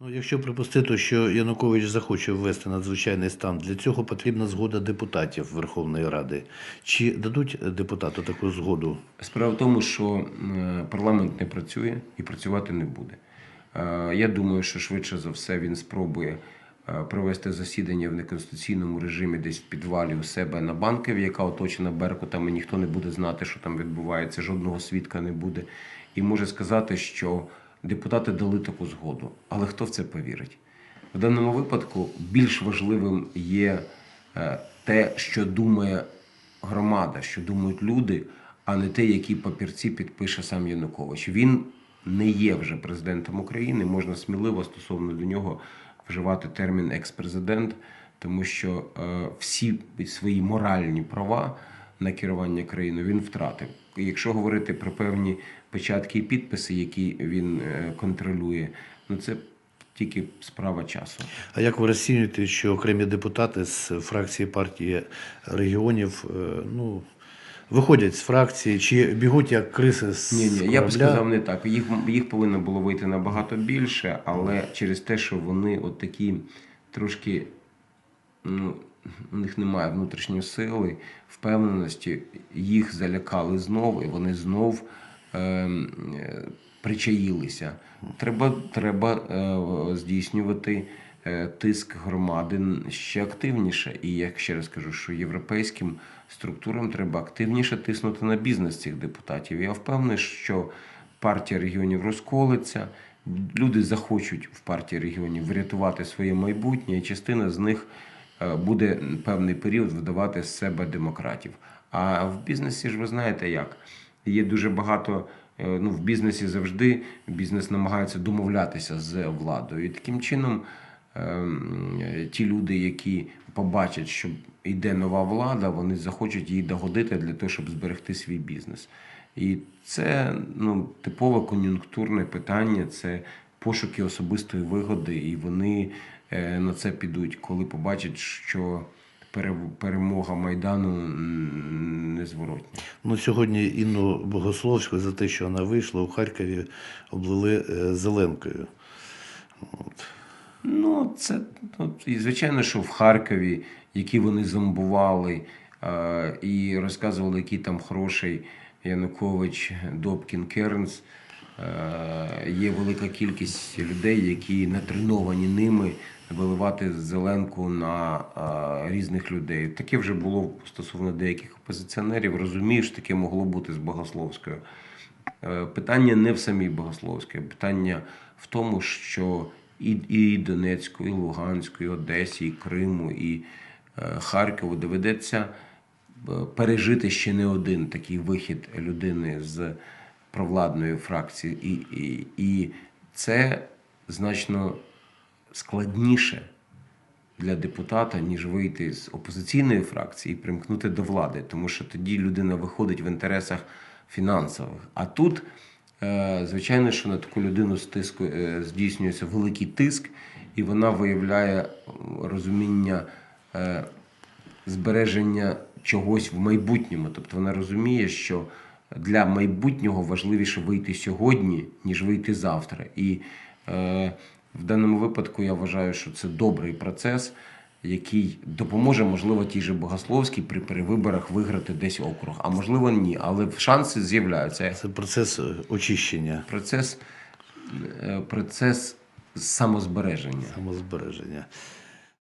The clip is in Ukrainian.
Ну, якщо припустити, що Янукович захоче ввести надзвичайний стан, для цього потрібна згода депутатів Верховної Ради. Чи дадуть депутату таку згоду? Справа в тому, що парламент не працює і працювати не буде. Я думаю, що швидше за все він спробує провести засідання в неконституційному режимі десь в підвалі у себе на банкові, яка оточена беркутами. Ніхто не буде знати, що там відбувається, жодного свідка не буде. І може сказати, що депутати дали таку згоду. Але хто в це повірить? В даному випадку більш важливим є е, те, що думає громада, що думають люди, а не те, які папірці підпише сам Янукович. Він не є вже президентом України. Можна сміливо стосовно до нього вживати термін екс-президент, тому що е, всі свої моральні права на керування країною він втратив. І Якщо говорити про певні печатки і підписи, які він е, контролює, ну це тільки справа часу. А як ви розцінюєте, що окремі депутати з фракції партії регіонів е, ну, виходять з фракції чи бігуть як криси з Ні, ні, я б сказав не так. Їх, їх повинно було вийти набагато більше, але через те, що вони от такі трошки, ну, у них немає внутрішньої сили, впевненості, їх залякали знову, і вони знов ем, е, причаїлися. Треба, треба е, здійснювати е, тиск громади ще активніше. І я ще раз кажу, що європейським структурам треба активніше тиснути на бізнес цих депутатів. Я впевнений, що партія регіонів розколиться, люди захочуть в партії регіонів врятувати своє майбутнє, і частина з них буде певний період вдавати з себе демократів. А в бізнесі ж ви знаєте як. Є дуже багато. е, Ну, в бізнесі завжди бізнес намагається домовлятися з владою. І таким чином е, ті люди, які побачать, що йде нова влада, вони захочуть їй догодити для того, щоб зберегти свій бізнес. І це ну, типове кон'юнктурне питання, це пошуки особистої вигоди, і вони е, на це підуть, коли побачать, що перемога Майдану незворотня. Ну, сьогодні Інну Богословську за те, що вона вийшла у Харкові, облили е, зеленкою. От. Ну, це ну, і звичайно, що в Харкові, які вони зомбували е, і розказували, який там хороший Янукович, Добкін, Кернс. Е, є велика кількість людей, які натреновані ними виливати зеленку на е, різних людей. Таке вже було стосовно деяких опозиціонерів. Розумію, таке могло бути з Богословською. Е, Питання не в самій Богословській, питання в тому, що і, і Донецьку, і Луганську, і Одесі, і Криму, і Харкову доведеться пережити ще не один такий вихід людини з провладної фракції. І, і, і це значно складніше для депутата, ніж вийти з опозиційної фракції і примкнути до влади, тому що тоді людина виходить в інтересах фінансових. А тут, е, звичайно, що на таку людину е, здійснюється великий тиск, і вона виявляє розуміння е, збереження чогось в майбутньому. Тобто вона розуміє, що для майбутнього важливіше вийти сьогодні, ніж вийти завтра. І е, в даному випадку я вважаю, що це добрий процес, який допоможе, можливо, тій же Богословській при перевиборах виграти десь округ. А можливо, ні. Але шанси з'являються. Це процес е, очищення, Процес, е, процес самозбереження. самозбереження.